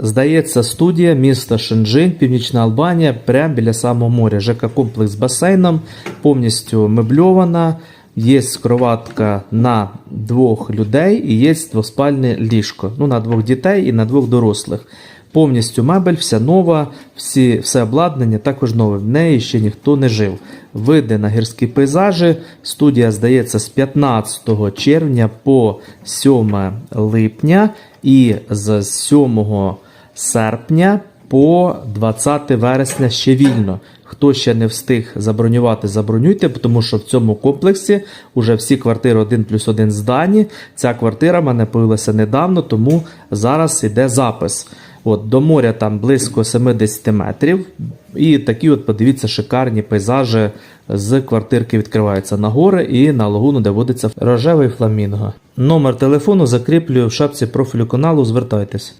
Здається, студія міста Шенджин, Північна Албанія, прямо біля самого моря. ЖК комплекс з басейном, повністю мебльована. Є кроватка на двох людей і є двоспальне ліжко. Ну, на двох дітей і на двох дорослих. Повністю мебель, вся нова, всі, все обладнання також нове. В неї ще ніхто не жив. Види на гірські пейзажі. Студія здається з 15 червня по 7 липня і з 7 серпня по 20 вересня ще вільно. Хто ще не встиг забронювати, забронюйте, тому що в цьому комплексі вже всі квартири 1 плюс 1 здані. Ця квартира в мене появилася недавно, тому зараз іде запис. От, до моря там близько 70 метрів. І такі, от, подивіться, шикарні пейзажі з квартирки відкриваються на гори і на лагуну, де водиться рожевий фламінго. Номер телефону закріплюю в шапці профілю каналу. Звертайтесь.